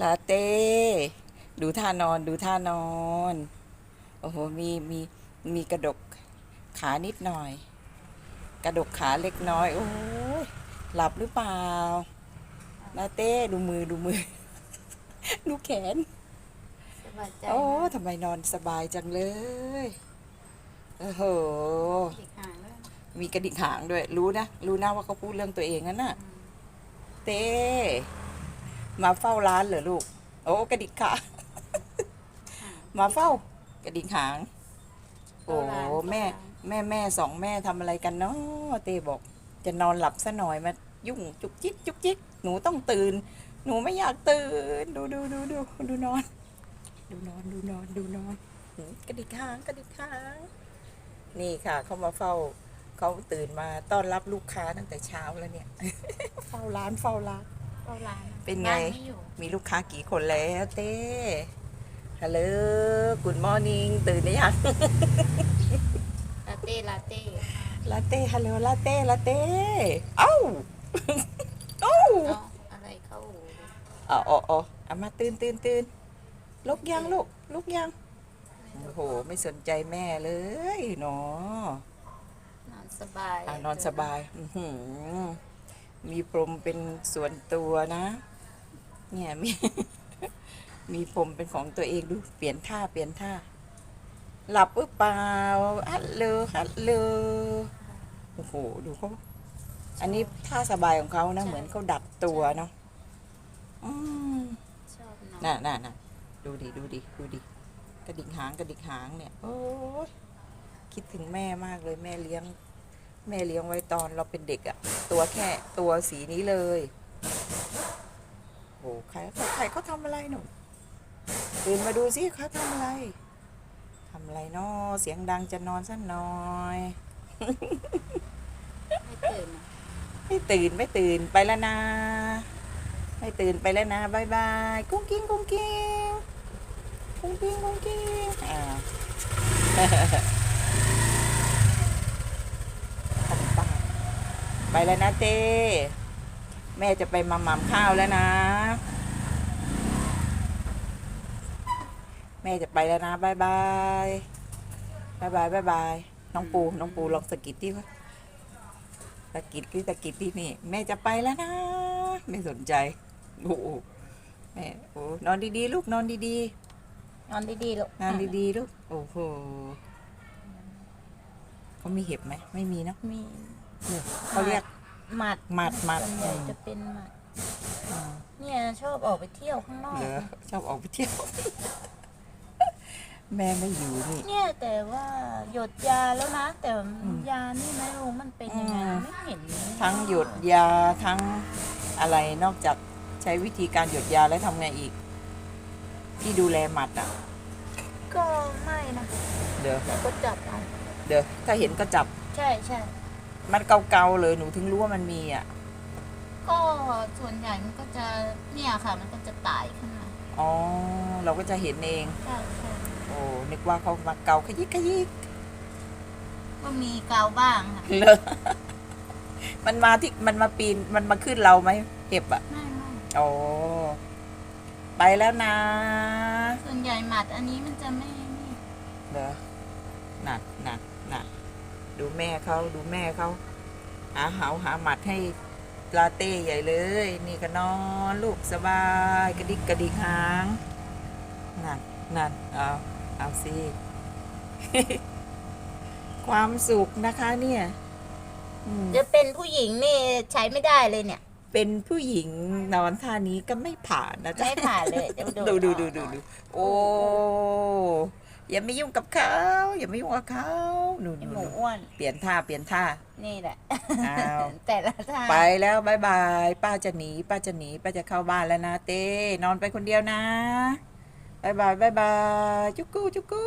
ลาเต้ ดูท่านอนดูท่านอน โอ้โห มีมีมีกระดกขานิดหน่อย กระดกขาเล็กน้อย โอ้ยหลับหรือเปล่าลาเต้ดูมือดูมือ ดูแขน สบายใจโอ้นะทำไมนอนสบายจังเลย โอ้โหอีกห่างแล้วมีกระดิกหางด้วย รู้นะ รู้นะว่าเขาพูดเรื่องตัวเองนั่นน่ะ เต้ มาเฝ้าร้านเหรอลูก โอ้กระดิกขา มาเฝ้ากระดิกหาง โอ้แม่ แม่แม่สองแม่ทำอะไรกันเนาะเต้บอก จะนอนหลับซะหน่อยมายุ่งจุกจิกจุกจิกหนูต้องตื่น หนูไม่อยากตื่น ดูดูดูดูดูนอน ดูนอนดูนอนดูนอนหือกระดิกหางกระดิกหาง นี่ค่ะเขามาเฝ้า เขาตื่นมาต้อนรับลูกค้าตั้งแต่เช้าแล้วเนี่ย เฝ้าร้านเฝ้าร้าน เข้าร้านเป็นไง บ้าม่อยู่มีลูกค้ากี่คนแล้วเต้ฮัลโหลกุดมอร์นิ่งตื่นหรือยัง ลาเต้ลาเต้ลาเต้ฮัลโหลลาเต้ลาเต้เอ้าเอ้าเอาอะไรเข้าหูอ๋ออ๋ออ๋อเอามาตื่นตื่นตื่นลุกยังลูกลุกยังโอ้โหไม่สนใจแม่เลยเนาะนอนสบายอะนอนสบาย อื้อหือ มีพรมเป็นส่วนตัวนะ เนี่ยมี มีพรมเป็นของตัวเองดู เปลี่ยนท่าเปลี่ยนท่า หลับหรือเปล่าฮัลโหลฮัลโหลโอ้โห ดูเขาอันนี้ท่าสบายของเขานะ เหมือนเขาดัดตัวเนาะอืมชอบนอนน่ะน่ะน่ะดูดิดูดิดูดิกระดิกหางกระดิกหางเนี่ย โอ้ยคิดถึงแม่มากเลยแม่เลี้ยง แม่เลี้ยงไว้ตอนเราเป็นเด็กอะตัวแค่ตัวสีนี้เลยโอ้ใครใครเขาทำอะไรหนูตื่นมาดูสิเขาทำอะไรทำอะไรเนาะเสียงดังจะนอนสักหน่อยไม่ตื่นไม่ตื่นไม่ตื่นไปแล้วนะ ไม่ตื่นไปแล้วนะบายบายกุ้งกิ้งกุ้งกิ้งกุ้งกิ้งกุ้งกิ้งอ่า ทำบ้าไป แล้วนะเต้แม่จะไปมาหม่ำข้าวแล้วนะ แม่จะไปแล้วนะบายบายบายบายบายบายน้องปูน้องปูลองสะกิดที่ว่าตะกิดคือตะกิดที่นี่ แม่จะไปแล้วนะ ไม่สนใจโอ้โหแม่โอ้นอนดีๆลูกนอนดีนอนดีๆลูกๆนอนดีๆลูกโอ้โหเขามีเห็บไหมไม่มีเนอะมี เนี่ยเขาเรียกหมัดหมัดหมัดส่วนใหญ่จะเป็นหมัดอืมเนี่ยชอบออกไปเที่ยวข้างนอก เหรอชอบออกไปเที่ยว แม่ไม่อยู่นี่ เนี่ยแต่ว่าหยดยาแล้วนะ แต่อืมยานี่ไม่รู้มันเป็นยังไงอืม ไม่เห็นทั้งหยดยาทั้งอะไรนอกจากใช้วิธีการหยดยาแล้วทำไงอีก ที่ดูแลหมัดอะ ก็ไม่นะเดี๋ยว แต่ก็จับเอาเดี๋ยวถ้าเห็นก็จับ ใช่ใช่ มันเกาๆเลยหนูถึงรู้ว่ามันมีอะ ก็ส่วนใหญ่มันก็จะเนี่ยค่ะ มันก็จะตายขึ้นมาอ๋อ เราก็จะเห็นเอง ใช่ใช่โอ้ นึกว่าเขามาเกาขยิกขยิกก็มีกาวบ้างค่ะเลย มันมาที่มันมาปีนมันมาขึ้นเราไหมเห็บอะ ไม่ไม่โอ้ ไปแล้วนะ ส่วนใหญ่หมัดอันนี้มันจะไม่ไม่เด้อหนักหนักหนัก ดูแม่เขาดูแม่เขาหาเหาหาหมัดให้ลาเต้ใหญ่เลย นี่ก็นอนลูกสบายกระดิกกระดิกหางนั่นนั่นเอาเอาสิความสุขนะคะเนี่ยอืมจะเป็นผู้หญิงนี่ใช้ไม่ได้เลยเนี่ย เป็นผู้หญิงนอนท่านี้ก็ไม่ผ่านนะจ๊ะไม่ผ่านเลยเดี๋ยวดูดูดูดูดูโอ้ อย่าไม่ยุ่งกับเขาอย่าไม่ยุ่งกับเขาหนูไอ้หหนูมูอ้วน เปลี่ยนท่าเปลี่ยนท่า นี่แหละ อ้าว แต่ละท่าไปแล้วบายบายป้าจะหนีป้าจะหนีป้าจะเข้าบ้านแล้วนะเต้นอนไปคนเดียวนะบายบายบายบายจุกกูจุกกู